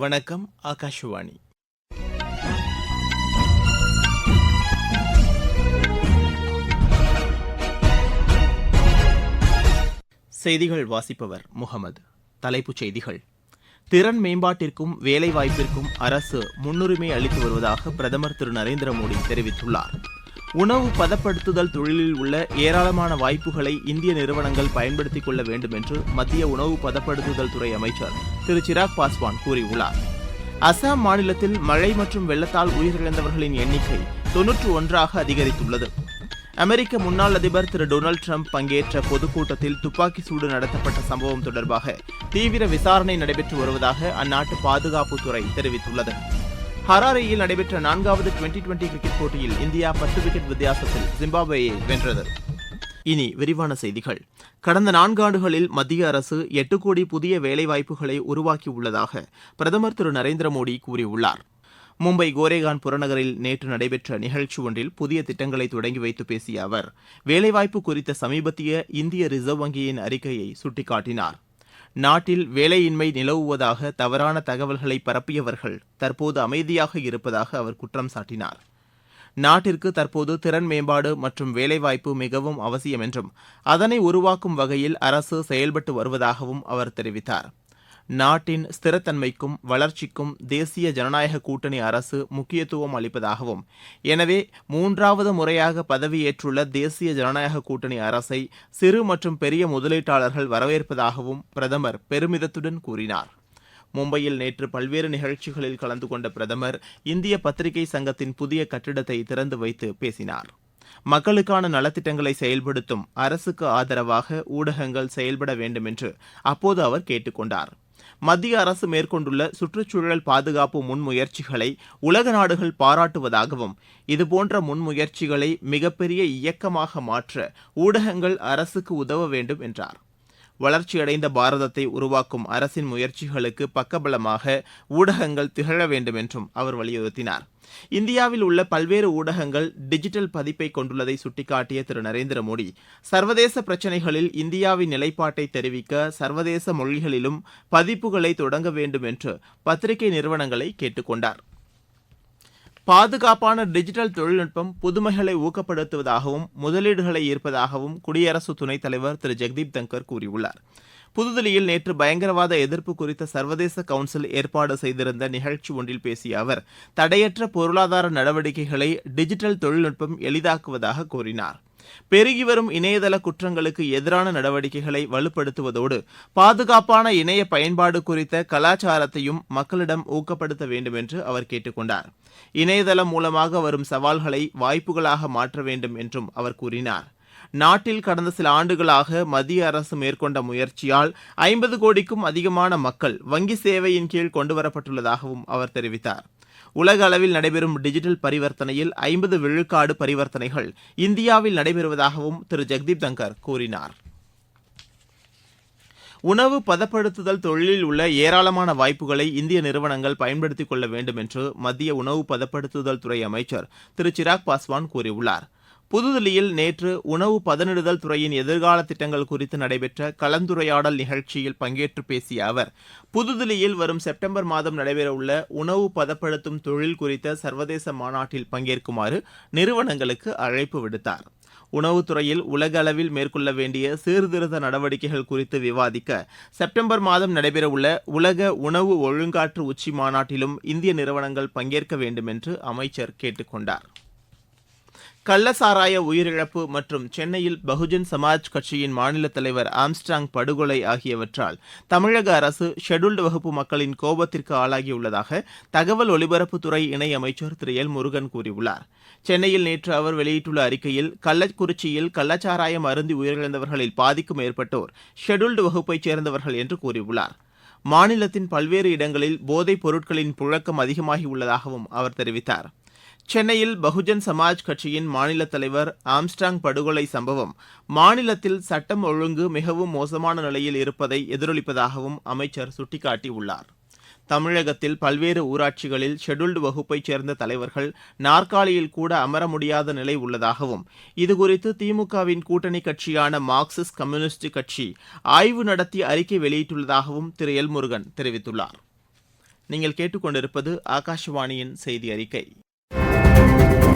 வணக்கம் ஆகாஷவாணி. செய்திகள் வாசிப்பவர் முகமது. தலைப்புச் செய்திகள். திறன் மேம்பாட்டிற்கும் வேலைவாய்ப்பிற்கும் அரசு முன்னுரிமை அளித்து வருவதாக பிரதமர் திரு. நரேந்திர மோடி தெரிவித்துள்ளார். உணவு பதப்படுத்துதல் தொழிலில் உள்ள ஏராளமான வாய்ப்புகளை இந்திய நிறுவனங்கள் பயன்படுத்திக் கொள்ள வேண்டும் என்று மத்திய உணவு பதப்படுத்துதல் துறை அமைச்சர் திரு சிராக் பாஸ்வான் கூறியுள்ளார். அசாம் மாநிலத்தில் மழை மற்றும் வெள்ளத்தால் உயிரிழந்தவர்களின் எண்ணிக்கை தொன்னூற்று ஒன்றாக அதிகரித்துள்ளது. அமெரிக்க முன்னாள் அதிபர் திரு டொனால்டு டிரம்ப் பங்கேற்ற பொதுக்கூட்டத்தில் துப்பாக்கி சூடு நடத்தப்பட்ட சம்பவம் தொடர்பாக தீவிர விசாரணை நடைபெற்று வருவதாக அந்நாட்டு பாதுகாப்புத்துறை தெரிவித்துள்ளது. ஹராரேயில் நடைபெற்ற நான்காவது டுவெண்டி டுவெண்டி கிரிக்கெட் போட்டியில் இந்தியா பத்து விக்கெட் வித்தியாசத்தில் ஜிம்பாப்வேயை வென்றது. இனி விரிவான செய்திகள். கடந்த நான்காண்டுகளில் மத்திய அரசு எட்டு கோடி புதிய வேலைவாய்ப்புகளை உருவாக்கியுள்ளதாக பிரதமர் திரு நரேந்திர மோடி கூறியுள்ளார். மும்பை கோரேகான் புறநகரில் நேற்று நடைபெற்ற நிகழ்ச்சி ஒன்றில் புதிய திட்டங்களை தொடங்கி வைத்து பேசிய அவர் வேலைவாய்ப்பு குறித்த சமீபத்திய இந்திய ரிசர்வ் வங்கியின் அறிக்கையை சுட்டிக்காட்டினார். நாட்டில் வேலையின்மை நிலவுவதாக தவறான தகவல்களை பரப்பியவர்கள் தற்போது அமைதியாக இருப்பதாக அவர் குற்றம் சாட்டினார். நாட்டிற்கு தற்போது திறன் மேம்பாடு மற்றும் வேலைவாய்ப்பு மிகவும் அவசியம் என்றும் அதனை உருவாக்கும் வகையில் அரசு செயல்பட்டு வருவதாகவும் அவர் தெரிவித்தார். நாட்டின் ஸ்திரத்தன்மைக்கும் வளர்ச்சிக்கும் தேசிய ஜனநாயக கூட்டணி அரசு முக்கியத்துவம் அளிப்பதாகவும் எனவே மூன்றாவது முறையாக பதவியேற்றுள்ள தேசிய ஜனநாயக கூட்டணி அரசை சிறு மற்றும் பெரிய முதலீட்டாளர்கள் வரவேற்பதாகவும் பிரதமர் பெருமிதத்துடன் கூறினார். மும்பையில் நேற்று பல்வேறு நிகழ்ச்சிகளில் கலந்து கொண்ட பிரதமர் இந்திய பத்திரிகை சங்கத்தின் புதிய கட்டிடத்தை திறந்து வைத்து பேசினார். மக்களுக்கான நலத்திட்டங்களை செயல்படுத்தும் அரசுக்கு ஆதரவாக ஊடகங்கள் செயல்பட வேண்டும் என்று அப்போது அவர் கேட்டுக்கொண்டார். மத்திய அரசு மேற்கொண்டுள்ள சுற்றுச்சூழல் பாதுகாப்பு முன்முயற்சிகளை உலக நாடுகள் பாராட்டுவதாகவும் இதுபோன்ற முன்முயற்சிகளை மிகப்பெரிய இயக்கமாக மாற்ற ஊடகங்கள் அரசுக்கு உதவ வேண்டும் என்றார். வளர்ச்சியடைந்த பாரதத்தை உருவாக்கும் அரசின் முயற்சிகளுக்கு பக்கபலமாக ஊடகங்கள் திகழ வேண்டும் என்றும் அவர் வலியுறுத்தினார். இந்தியாவில் உள்ள பல்வேறு ஊடகங்கள் டிஜிட்டல் பதிப்பை கொண்டுள்ளதை சுட்டிக்காட்டிய திரு நரேந்திர மோடி சர்வதேச பிரச்சினைகளில் இந்தியாவின் நிலைப்பாட்டை தெரிவிக்க சர்வதேச மொழிகளிலும் பதிப்புகளை தொடங்க வேண்டும் என்று பத்திரிகை நிறுவனங்களை கேட்டுக்கொண்டார். பாதுகாப்பான டிஜிட்டல் தொழில்நுட்பம் புதுமைகளை ஊக்கப்படுத்துவதாகவும் முதலீடுகளை ஈர்ப்பதாகவும் குடியரசு துணைத் தலைவர் திரு. ஜெக்தீப் தங்கர் கூறியுள்ளார். புதுதில்லியில் நேற்று பயங்கரவாத எதிர்ப்பு குறித்த சர்வதேச கவுன்சில் ஏற்பாடு செய்திருந்த நிகழ்ச்சி ஒன்றில் பேசிய அவர் தடையற்ற பொருளாதார நடவடிக்கைகளை டிஜிட்டல் தொழில்நுட்பம் எளிதாக்குவதாக கூறினார். பெருகி வரும் இணையதள குற்றங்களுக்கு எதிரான நடவடிக்கைகளை வலுப்படுத்துவதோடு பாதுகாப்பான இணைய பயன்பாடு குறித்த கலாச்சாரத்தையும் மக்களிடம் ஊக்கப்படுத்த வேண்டும் என்று அவர் கேட்டுக்கொண்டார். இணையதளம் மூலமாக வரும் சவால்களை வாய்ப்புகளாக மாற்ற வேண்டும் என்றும் அவர் கூறினார். நாட்டில் கடந்த சில ஆண்டுகளாக மத்திய அரசு மேற்கொண்ட முயற்சியால் ஐம்பது கோடிக்கும் அதிகமான மக்கள் வங்கி சேவையின் கீழ் கொண்டுவரப்பட்டுள்ளதாகவும் அவர் தெரிவித்தார். உலக அளவில் நடைபெறும் டிஜிட்டல் பரிவர்த்தனையில் ஐம்பது விழுக்காடு பரிவர்த்தனைகள் இந்தியாவில் நடைபெறுவதாகவும் திரு. ஜெக்தீப் தங்கர் கூறினார். உணவு பதப்படுத்துதல் தொழிலில் உள்ள ஏராளமான வாய்ப்புகளை இந்திய நிறுவனங்கள் பயன்படுத்திக் கொள்ள வேண்டும் என்று மத்திய உணவு பதப்படுத்துதல் துறை அமைச்சர் திரு. சிராக் பாஸ்வான் கூறியுள்ளார். புதுதில்லியில் நேற்று உணவு பதனிடுதல் துறையின் எதிர்கால திட்டங்கள் குறித்து நடைபெற்ற கலந்துரையாடல் நிகழ்ச்சியில் பங்கேற்று பேசிய அவர் புதுதில்லியில் வரும் செப்டம்பர் மாதம் நடைபெறவுள்ள உணவு பதப்படுத்தும் தொழில் குறித்த சர்வதேச மாநாட்டில் பங்கேற்குமாறு நிறுவனங்களுக்கு அழைப்பு விடுத்தார். உணவுத்துறையில் உலக அளவில் மேற்கொள்ள வேண்டிய சீர்திருத்த நடவடிக்கைகள் குறித்து விவாதிக்க செப்டம்பர் மாதம் நடைபெறவுள்ள உலக உணவு ஒழுங்காற்று உச்சி மாநாட்டிலும் இந்திய நிறுவனங்கள் பங்கேற்க வேண்டும் என்று அமைச்சர் கேட்டுக்கொண்டார் கள்ளசாராய உயிரிழப்பு மற்றும் சென்னையில் பகுஜன் சமாஜ் கட்சியின் மாநில தலைவர் ஆம்ஸ்டாங் படுகொலை ஆகியவற்றால் தமிழக அரசு ஷெட்யூல்டு வகுப்பு மக்களின் கோபத்திற்கு ஆளாகியுள்ளதாக தகவல் ஒலிபரப்புத்துறை இணையமைச்சர் திரு எல் முருகன் கூறியுள்ளார். சென்னையில் நேற்று அவர் வெளியிட்டுள்ள அறிக்கையில் கள்ளக்குறிச்சியில் கள்ளச்சாராயம் அருந்தி உயிரிழந்தவர்களில் பாதிக்கும் மேற்பட்டோர் ஷெட்யூல்டு வகுப்பைச் சேர்ந்தவர்கள் என்று கூறியுள்ளார். மாநிலத்தின் பல்வேறு இடங்களில் போதைப் பொருட்களின் புழக்கம் அதிகமாகியுள்ளதாகவும் அவர் தெரிவித்தார். சென்னையில் பகுஜன் சமாஜ் கட்சியின் மாநில தலைவர் ஆம்ஸ்டாங் படுகொலை சம்பவம். மாநிலத்தில் சட்டம் ஒழுங்கு மிகவும் மோசமான நிலையில் இருப்பதை எதிரொலிப்பதாகவும் அமைச்சர் சுட்டிக்காட்டியுள்ளார். தமிழகத்தில் பல்வேறு ஊராட்சிகளில் ஷெட்யூல்டு வகுப்பைச் சேர்ந்த தலைவர்கள் நாற்காலியில் கூட அமர முடியாத நிலை உள்ளதாகவும் இதுகுறித்து திமுகவின் கூட்டணி கட்சியான மார்க்சிஸ்ட் கம்யூனிஸ்ட் கட்சி ஆய்வு நடத்தி அறிக்கை வெளியிட்டுள்ளதாகவும் திரு. எல் முருகன் தெரிவித்துள்ளார். நீங்கள் கேட்டுக்கொண்டிருப்பது ஆகாஷவாணியின் செய்தி அறிக்கை.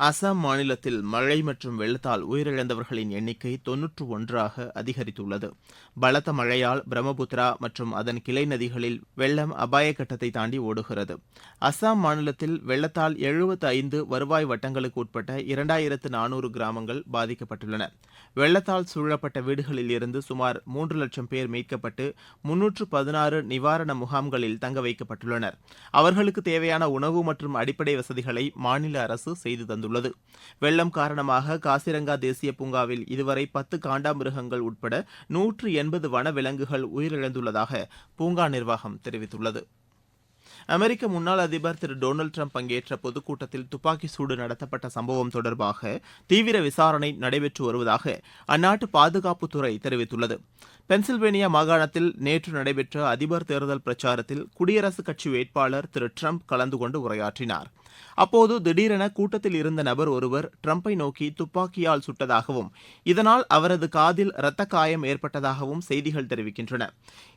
அசாம் மாநிலத்தில் மழை மற்றும் வெள்ளத்தால் உயிரிழந்தவர்களின் எண்ணிக்கை தொன்னூற்று ஒன்றாக அதிகரித்துள்ளது. பலத்த மழையால் பிரம்மபுத்திரா மற்றும் அதன் கிளை நதிகளில் வெள்ளம் அபாய கட்டத்தை தாண்டி ஓடுகிறது. அசாம் மாநிலத்தில் வெள்ளத்தால் எழுபத்து ஐந்து வருவாய் வட்டங்களுக்கு உட்பட்ட இரண்டாயிரத்து நானூறு கிராமங்கள் பாதிக்கப்பட்டுள்ளன. வெள்ளத்தால் சூழப்பட்ட வீடுகளில் இருந்து சுமார் மூன்று லட்சம் பேர் மீட்கப்பட்டு முன்னூற்று பதினாறு நிவாரண முகாம்களில் தங்க வைக்கப்பட்டுள்ளனர். அவர்களுக்கு தேவையான உணவு மற்றும் அடிப்படை வசதிகளை மாநில அரசு செய்து தந்துள்ளது. வெள்ளம் காரணமாக காசிரங்கா தேசிய பூங்காவில் இதுவரை பத்து காண்டாமிருகங்கள் உட்பட நூற்று எண்பது வனவிலங்குகள் உயிரிழந்துள்ளதாக பூங்கா நிர்வாகம் தெரிவித்துள்ளது. அமெரிக்க முன்னாள் அதிபர் திரு டொனால்டு டிரம்ப் பங்கேற்ற பொதுக்கூட்டத்தில் துப்பாக்கி சூடு நடத்தப்பட்ட சம்பவம் தொடர்பாக தீவிர விசாரணை நடைபெற்று வருவதாக அந்நாட்டு பாதுகாப்புத்துறை தெரிவித்துள்ளது. பென்சில்வேனியா மாகாணத்தில் நேற்று நடைபெற்ற அதிபர் தேர்தல் பிரச்சாரத்தில் குடியரசுக் கட்சி வேட்பாளர் திரு டிரம்ப் கலந்து கொண்டு உரையாற்றினார். அப்போது திடீரென கூட்டத்தில் இருந்த நபர் ஒருவர் டிரம்பை நோக்கி துப்பாக்கியால் சுட்டதாகவும் இதனால் அவரது காதில் இரத்த காயம் ஏற்பட்டதாகவும் செய்திகள் தெரிவிக்கின்றன.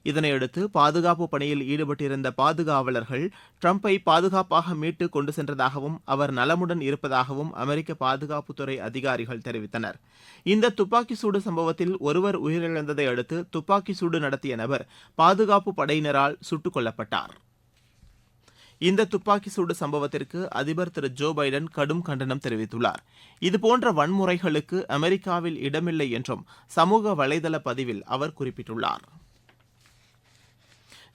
இதனையடுத்து பாதுகாப்பு பணியில் ஈடுபட்டிருந்த பாதுகாவலர்கள் டிரம்பை பாதுகாப்பாக மீட்டு கொண்டு சென்றதாகவும் அவர் நலமுடன் இருப்பதாகவும் அமெரிக்க பாதுகாப்புத்துறை அதிகாரிகள் தெரிவித்தனர். இந்த துப்பாக்கி சூடு சம்பவத்தில் ஒருவர் உயிரிழந்ததை அடுத்து துப்பாக்கி சூடு நடத்திய நபர் பாதுகாப்பு படையினரால் சுட்டுக் கொல்லப்பட்டார். இந்த துப்பாக்கி சூடு சம்பவத்திற்கு அதிபர் திரு ஜோ பைடன் கடும் கண்டனம் தெரிவித்துள்ளார். இதுபோன்ற வன்முறைகளுக்கு அமெரிக்காவில் இடமில்லை என்றும் சமூக வலைதள பதிவில் அவர் குறிப்பிட்டுள்ளார்.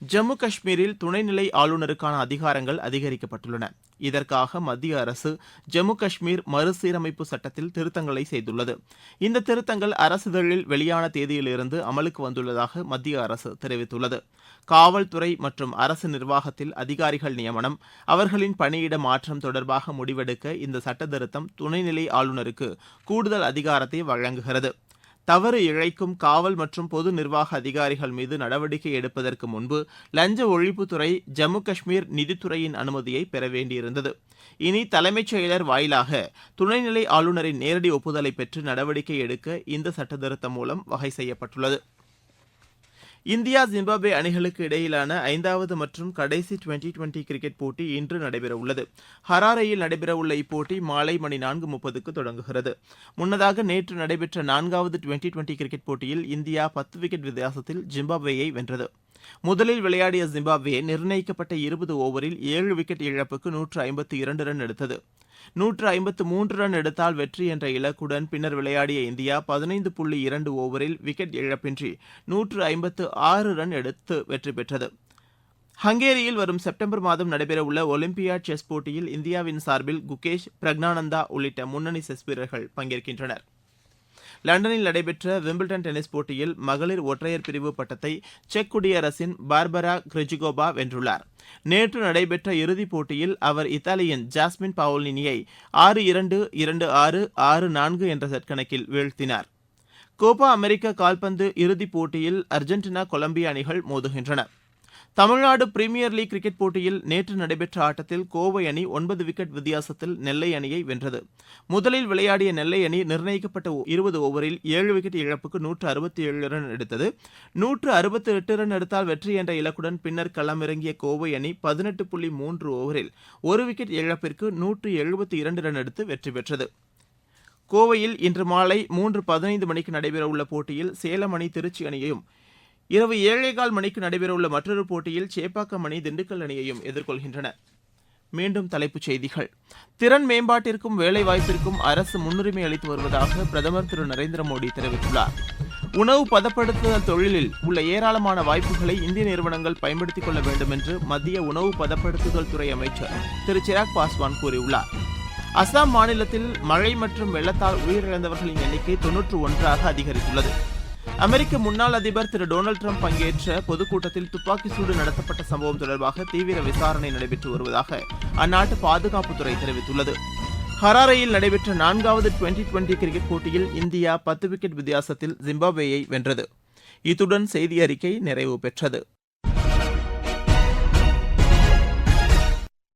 ஜம்மு காஷ்மீரில் துணைநிலை ஆளுநருக்கான அதிகாரங்கள் அதிகரிக்கப்பட்டுள்ளன. இதற்காக மத்திய அரசு ஜம்மு காஷ்மீர் மறுசீரமைப்பு சட்டத்தில் திருத்தங்களை செய்துள்ளது. இந்த திருத்தங்கள் அரசிதழில் வெளியான தேதியிலிருந்து அமலுக்கு வந்துள்ளதாக மத்திய அரசு தெரிவித்துள்ளது. காவல்துறை மற்றும் அரசு நிர்வாகத்தில் அதிகாரிகள் நியமனம் அவர்களின் பணியிட மாற்றம் தொடர்பாக முடிவெடுக்க இந்த சட்ட திருத்தம் துணைநிலை ஆளுநருக்கு கூடுதல் அதிகாரத்தை வழங்குகிறது. தவறு இழைக்கும் காவல் மற்றும் பொது நிர்வாக அதிகாரிகள் மீது நடவடிக்கை எடுப்பதற்கு முன்பு லஞ்ச ஒழிப்புத்துறை ஜம்மு காஷ்மீர் நிதித்துறையின் அனுமதியை பெற வேண்டியிருந்தது. இனி தலைமைச் செயலர் வாயிலாக துணைநிலை ஆளுநரின் நேரடி ஒப்புதலை பெற்று நடவடிக்கை எடுக்க இந்த சட்டத்திருத்தம் மூலம் வகை செய்யப்பட்டுள்ளது. இந்தியா ஜிம்பாப்வே அணிகளுக்கு இடையிலான ஐந்தாவது மற்றும் கடைசி டுவெண்டி டுவெண்டி கிரிக்கெட் போட்டி இன்று நடைபெறவுள்ளது. ஹராரையில் நடைபெறவுள்ள இப்போட்டி மாலை மணி நான்கு முப்பதுக்கு தொடங்குகிறது. முன்னதாக நேற்று நடைபெற்ற நான்காவது டுவெண்டி டுவெண்டி கிரிக்கெட் போட்டியில் இந்தியா பத்து விக்கெட் வித்தியாசத்தில் ஜிம்பாப்வேயை வென்றது. முதலில் விளையாடிய ஜிம்பாப்வே நிர்ணயிக்கப்பட்ட இருபது ஓவரில் ஏழு விக்கெட் இழப்புக்கு நூற்று ஐம்பத்தி இரண்டு ரன் எடுத்தது. நூற்று ஐம்பத்து மூன்று ரன் எடுத்தால் வெற்றி என்ற இலக்குடன் பின்னர் விளையாடிய இந்தியா பதினைந்து புள்ளி இரண்டு ஓவரில் விக்கெட் இழப்பின்றி நூற்று ஐம்பத்து ஆறு ரன் எடுத்து வெற்றி பெற்றது. ஹங்கேரியில் வரும் செப்டம்பர் மாதம் நடைபெறவுள்ள ஒலிம்பியாட் செஸ் போட்டியில் இந்தியாவின் சார்பில் குகேஷ் பிரக்னானந்தா உள்ளிட்ட முன்னணி செஸ் வீரர்கள் பங்கேற்கின்றனர். லண்டனில் நடைபெற்ற விம்பிள்டன் டென்னிஸ் போட்டியில் மகளிர் ஒற்றையர் பிரிவு பட்டத்தை செக் குடியரசின் பார்பரா கிரிஜிகோபா வென்றுள்ளார். நேற்று நடைபெற்ற இறுதிப் போட்டியில் அவர் இத்தாலியின் ஜாஸ்மின் பவுலினியை ஆறு இரண்டு இரண்டு ஆறு ஆறு நான்கு என்ற செட் கணக்கில் வீழ்த்தினார். கோபா அமெரிக்க கால்பந்து இறுதிப் போட்டியில் அர்ஜென்டினா கொலம்பியா அணிகள் மோதுகின்றன. தமிழ்நாடு பிரீமியர் லீக் கிரிக்கெட் போட்டியில் நேற்று நடைபெற்ற ஆட்டத்தில் கோவை அணி ஒன்பது விக்கெட் வித்தியாசத்தில் நெல்லை அணியை வென்றது. முதலில் விளையாடிய நெல்லை அணி நிர்ணயிக்கப்பட்ட இருபது ஓவரில் ஏழு விக்கெட் இழப்புக்கு நூற்று அறுபத்தி ஏழு ரன் எடுத்தது. நூற்று அறுபத்தி எட்டு ரன் எடுத்தால் வெற்றி என்ற இலக்குடன் பின்னர் களமிறங்கிய கோவை அணி பதினெட்டு புள்ளி மூன்று ஓவரில் ஒரு விக்கெட் இழப்பிற்கு நூற்று எழுபத்தி இரண்டு ரன் எடுத்து வெற்றி பெற்றது. கோவையில் இன்று மாலை மூன்று பதினைந்து மணிக்கு நடைபெறவுள்ள போட்டியில் சேலம் அணி திருச்சி அணியையும் இரவு ஏழேகால் மணிக்கு நடைபெறவுள்ள மற்றொரு போட்டியில் சேப்பாக்கம் அணி திண்டுக்கல் அணியையும் எதிர்கொள்கின்றன. மீண்டும் தலைப்புச் செய்திகள். திறன் மேம்பாட்டிற்கும் வேலைவாய்ப்பிற்கும் அரசு முன்னுரிமை அளித்து வருவதாக பிரதமர் திரு நரேந்திர மோடி தெரிவித்துள்ளார். உணவு பதப்படுத்துதல் தொழிலில் உள்ள ஏராளமான வாய்ப்புகளை இந்திய நிறுவனங்கள் பயன்படுத்திக் கொள்ள வேண்டும் என்று மத்திய உணவு பதப்படுத்துதல் துறை அமைச்சர் திரு சிராக் பாஸ்வான் கூறியுள்ளார். அசாம் மாநிலத்தில் மழை மற்றும் வெள்ளத்தால் உயிரிழந்தவர்களின் எண்ணிக்கை தொன்னூற்று ஒன்றாக அதிகரித்துள்ளது. அமெரிக்க முன்னாள் அதிபர் திரு டொனால்டு ட்ரம்ப் பங்கேற்ற பொதுக்கூட்டத்தில் துப்பாக்கி சூடு நடத்தப்பட்ட சம்பவம் தொடர்பாக தீவிர விசாரணை நடைபெற்று வருவதாக அந்நாட்டு பாதுகாப்புத்துறை தெரிவித்துள்ளது. ஹராரையில் நடைபெற்ற நான்காவது டுவெண்டி டுவெண்டி கிரிக்கெட் போட்டியில் இந்தியா பத்து விக்கெட் வித்தியாசத்தில் ஜிம்பாப்வேயை வென்றது. இத்துடன் செய்தி அறிக்கை நிறைவு பெற்றது.